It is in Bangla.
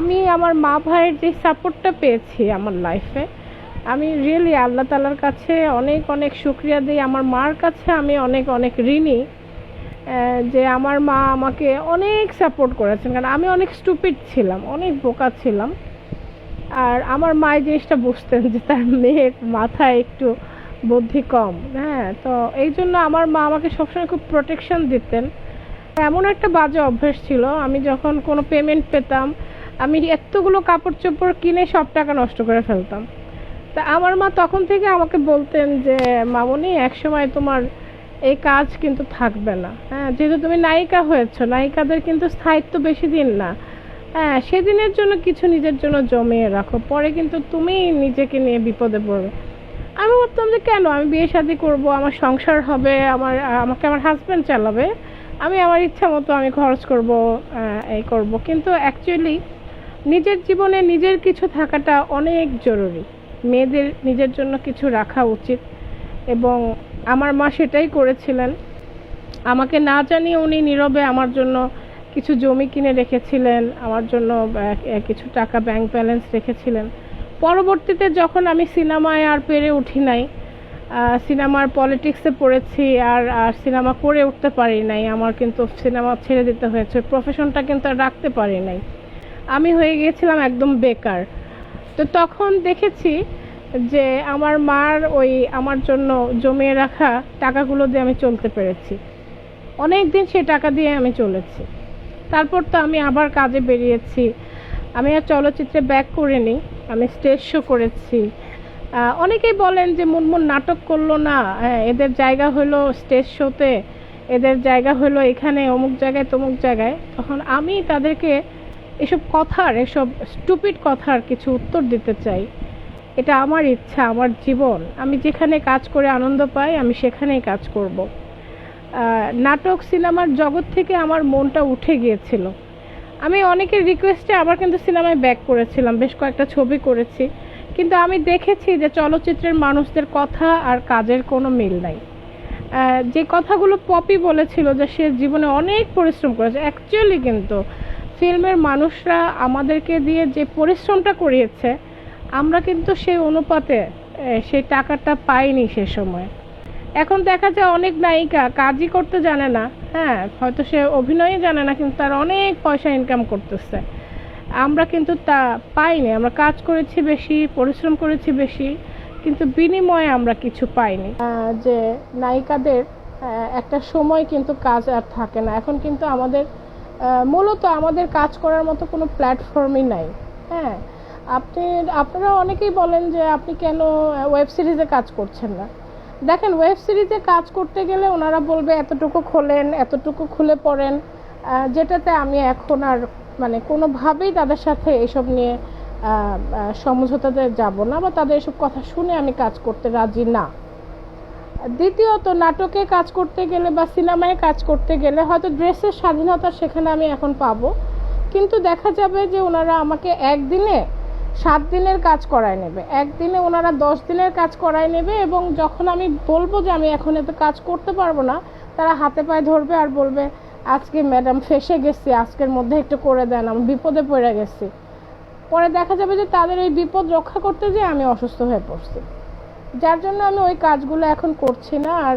আমি আমার মা ভাইয়ের যে সাপোর্টটা পেয়েছি আমার লাইফে আমি রিয়েলি আল্লাহ তালার কাছে অনেক অনেক শুক্রিয়া দিই। আমার মার কাছে আমি অনেক অনেক ঋণী যে আমার মা আমাকে অনেক সাপোর্ট করেছেন। কারণ আমি অনেক স্টুপিড ছিলাম, অনেক বোকা ছিলাম। আর আমার মা এই জিনিসটা বুঝতেন যে তার মেয়ের মাথায় একটু বুদ্ধি কম হ্যাঁ? তো এই জন্য আমার মা আমাকে সবসময় খুব প্রোটেকশন দিতেন। এমন একটা বাজে অভ্যাস ছিল, আমি যখন কোনো পেমেন্ট পেতাম আমি এতগুলো কাপড় চোপড় কিনে সব টাকা নষ্ট করে ফেলতাম। তা আমার মা তখন থেকে আমাকে বলতেন যে, মামনি, একসময় তোমার এই কাজ কিন্তু থাকবে না। হ্যাঁ যেহেতু তুমি নায়িকা হয়েছো, নায়িকাদের কিন্তু স্থায়িত্ব বেশি দিন না। হ্যাঁ সেদিনের জন্য কিছু নিজের জন্য জমিয়ে রাখো, পরে কিন্তু তুমি নিজেকে নিয়ে বিপদে পড়বে। আমি ভাবতাম যে, কেন? আমি বিয়ে শাদি করব, আমার সংসার হবে, আমার, আমাকে আমার হাজব্যান্ড চালাবে। আমি আমার ইচ্ছা মতো আমি খরচ করব এই করব। কিন্তু অ্যাকচুয়ালি নিজের জীবনে নিজের কিছু থাকাটা অনেক জরুরি। মেয়েদের নিজের জন্য কিছু রাখা উচিত এবং আমার মা সেটাই করেছিলেন। আমাকে না জানিয়ে উনি নীরবে আমার জন্য কিছু জমি কিনে রেখেছিলেন, আমার জন্য কিছু টাকা ব্যাংক ব্যালেন্স রেখেছিলেন। পরবর্তীতে যখন আমি সিনেমায় আর পেরে উঠি নাই সিনেমার পলিটিক্সে পড়েছি আর আর সিনেমা করে উঠতে পারি নাই, আমার কিন্তু সিনেমা ছেড়ে দিতে হয়েছে প্রফেশনটা কিন্তু আর রাখতে পারি নাই। আমি হয়ে গিয়েছিলাম একদম বেকার। তো তখন দেখেছি যে আমার মার ওই আমার জন্য জমিয়ে রাখা টাকাগুলো দিয়ে আমি চলতে পেরেছি। অনেক দিন সেই টাকা দিয়ে আমি চলেছি। তারপর তো আমি আবার কাজে বেরিয়েছি। আমি আর চলচ্চিত্রে ব্যাক করিনি আমি স্টেজ শো করেছি। অনেকেই বলেন যে মুনমুন নাটক করল না হ্যাঁ, এদের জায়গা হলো স্টেজ শোতে এদের জায়গা হলো এখানে অমুক জায়গায় তমুক জায়গায়। তখন আমি তাদেরকে এসব কথার এসব স্টুপিড কথার কিছু উত্তর দিতে চাই। এটা আমার ইচ্ছা, আমার জীবন। আমি যেখানে কাজ করে আনন্দ পাই, আমি সেখানেই কাজ করব। নাটক, সিনেমার জগৎ থেকে আমার মনটা উঠে গিয়েছিল। আমি অনেকের রিকোয়েস্টে আবার কিন্তু সিনেমায় ব্যাক করেছিলাম, বেশ কয়েকটা ছবি করেছি। কিন্তু আমি দেখেছি যে চলচ্চিত্রের মানুষদের কথা আর কাজের কোনো মিল নাই। যে কথাগুলো পপি বলেছিল যে সে জীবনে অনেক পরিশ্রম করেছে অ্যাকচুয়ালি কিন্তু ফিল্মের মানুষরা আমাদেরকে দিয়ে যে পরিশ্রমটা করিয়েছে, আমরা কিন্তু সেই অনুপাতে সেই টাকাটা পাইনি সে সময়। এখন দেখা যায় অনেক নায়িকা কাজই করতে জানে না হ্যাঁ হয়তো সে অভিনয়ই জানে না, কিন্তু তার অনেক পয়সা ইনকাম করতেছে। আমরা কিন্তু তা পাইনি, আমরা কাজ করেছি বেশি, পরিশ্রম করেছি বেশি, কিন্তু বিনিময়ে আমরা কিছু পাইনি। যে নায়িকাদের একটা সময় কিন্তু কাজ আর থাকে না। এখন কিন্তু আমাদের মূলত আমাদের কাজ করার মতো কোনো প্ল্যাটফর্মই নাই। হ্যাঁ আপনি, আপনারা অনেকেই বলেন যে আপনি কেন ওয়েব সিরিজে কাজ করছেন না। দেখেন ওয়েব সিরিজে কাজ করতে গেলে ওনারা বলবে, এতটুকু খোলেন, এতটুকু খুলে পড়েন। যেটাতে আমি এখন আর মানে কোনোভাবেই তাদের সাথে এসব নিয়ে সমঝোতাতে যাব না বা তাদের এসব কথা শুনে আমি কাজ করতে রাজি না। দ্বিতীয়ত, নাটকে কাজ করতে গেলে বা সিনেমায় কাজ করতে গেলে হয়তো ড্রেসের স্বাধীনতা সেখানে আমি এখন পাবো। কিন্তু দেখা যাবে যে ওনারা আমাকে একদিনে সাত দিনের কাজ করায় নেবে। একদিনে ওনারা দশ দিনের কাজ করায় নেবে এবং যখন আমি বলব যে আমি এখন এত কাজ করতে পারব না, তারা হাতে পায়ে ধরবে আর বলবে, আজকে ম্যাডাম ফেসে গেছি, আজকের মধ্যে একটু করে দেন, আমি বিপদে পড়ে গেছি। পরে দেখা যাবে যে তাদের এই বিপদ রক্ষা করতে যেয়ে আমি অসুস্থ হয়ে পড়ছি। যার জন্য আমি ওই কাজগুলো এখন করছি না আর